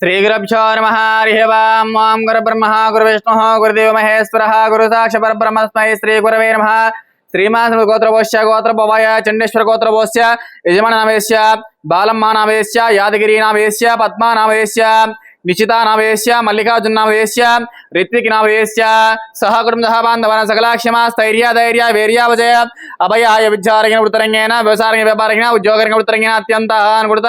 శ్రీగురభ్యో నమ హరి ఓం ఓం గురు బ్రహ్మ గురు విష్ణు గురుదేవ మహేశ్వర గురు సాక్ష పరబ్రహ్మస్మై శ్రీ గురవే నమ. శ్రీమాన్ గోత్రభోష్య గోత్రపోవాయ చండేశ్వర గోత్రభోష్య యజమాన నామేశ్య బాలమ్మ నామేశ్య యాదగిరి నామేశ్య పద్మా నామేశ్య మల్లికార్జున నామేశ్య రిత్విక్ నామేశ్య సహ కుటుంబ బాంధవన సకల స్థైర్య ధైర్య వీర్య విజయ అభయాయ విద్యారంగిన వృత్తరంగేణ వ్యవసాయ వ్యాపారంగిన ఉద్యోగరంగ వృత్తరంగిన అత్యంత అనుకృత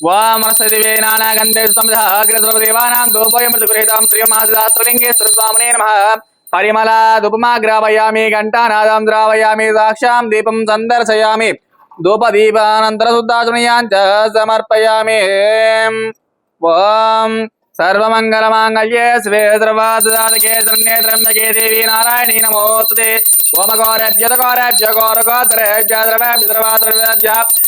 వామరసదివే నానాగంధే సంధాగ్రదేవానాం దోపయమృతగృహీతాం శ్రీమహాశాస్త్రలింగేశ్వర స్వామినే నమ పరిమళ ధూపమాగ్రావయామి ద్రావయామి సాక్షాం దీపం సందర్శయామి ధూపదీపానంతర శుద్ధాచమయాం చ సమర్పయామి ఓం సర్వమంగళమాంగళ్యే శివే సర్వాదాతకే శరణ్యే త్రయంబకే దేవి నారాయణీ నమోస్తుతే ఓమగౌరభ్యతగౌరభ్య గౌరగోత్రేభ్య ద్రవ్యాభ్య ద్రవాద్రవ్యాభ్య నమస్తే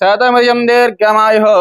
శతమయం దీర్ఘమాయు.